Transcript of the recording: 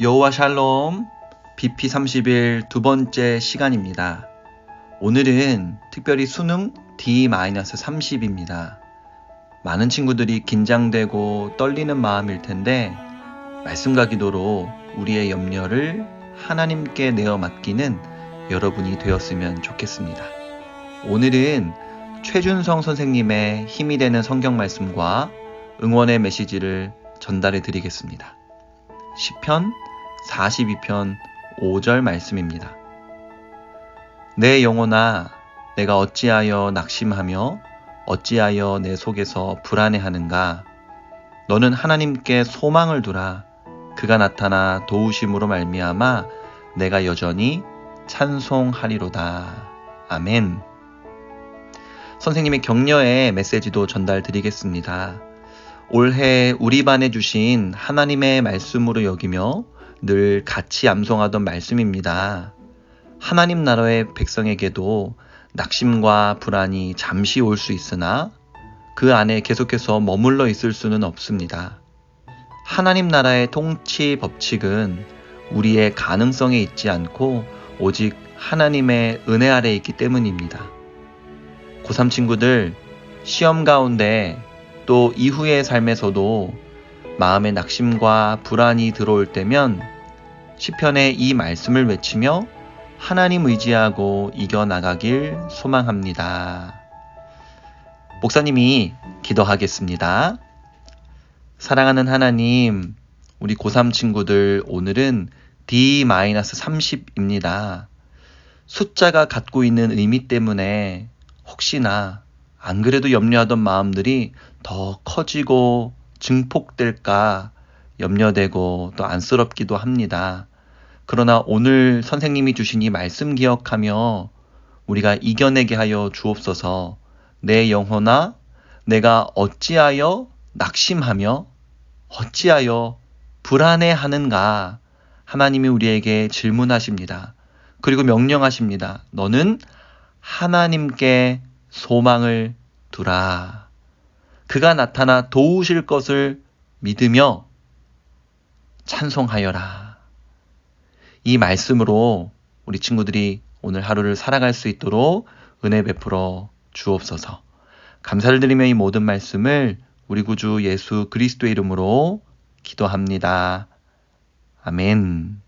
여호와 샬롬 BP31 두 번째 시간입니다. 오늘은 특별히 수능 D-30입니다. 많은 친구들이 긴장되고 떨리는 마음일 텐데 말씀과 기도로 우리의 염려를 하나님께 내어 맡기는 여러분이 되었으면 좋겠습니다. 오늘은 최준성 선생님의 힘이 되는 성경 말씀과 응원의 메시지를 전달해 드리겠습니다. 시편 42편 5절 말씀입니다. 내 영혼아 내가 어찌하여 낙심하며 어찌하여 내 속에서 불안해하는가 너는 하나님께 소망을 두라 그가 나타나 도우심으로 말미암아 내가 여전히 찬송하리로다 아멘 선생님의 격려의 메시지도 전달드리겠습니다. 올해 우리 반에 주신 하나님의 말씀으로 여기며 늘 같이 암송하던 말씀입니다. 하나님 나라의 백성에게도 낙심과 불안이 잠시 올 수 있으나 그 안에 계속해서 머물러 있을 수는 없습니다. 하나님 나라의 통치 법칙은 우리의 가능성에 있지 않고 오직 하나님의 은혜 아래 있기 때문입니다. 고3 친구들 시험 가운데 또 이후의 삶에서도 마음의 낙심과 불안이 들어올 때면 시편의 이 말씀을 외치며 하나님 의지하고 이겨나가길 소망합니다. 목사님이 기도하겠습니다. 사랑하는 하나님, 우리 고3 친구들 오늘은 D-30입니다. 숫자가 갖고 있는 의미 때문에 혹시나 안 그래도 염려하던 마음들이 더 커지고 증폭될까 염려되고 또 안쓰럽기도 합니다. 그러나 오늘 선생님이 주신 이 말씀 기억하며 우리가 이겨내게 하여 주옵소서 내 영혼아 내가 어찌하여 낙심하며 어찌하여 불안해하는가 하나님이 우리에게 질문하십니다. 그리고 명령하십니다. 너는 하나님께 소망을 두라. 그가 나타나 도우실 것을 믿으며 찬송하여라. 이 말씀으로 우리 친구들이 오늘 하루를 살아갈 수 있도록 은혜 베풀어 주옵소서. 감사를 드리며 이 모든 말씀을 우리 구주 예수 그리스도의 이름으로 기도합니다. 아멘.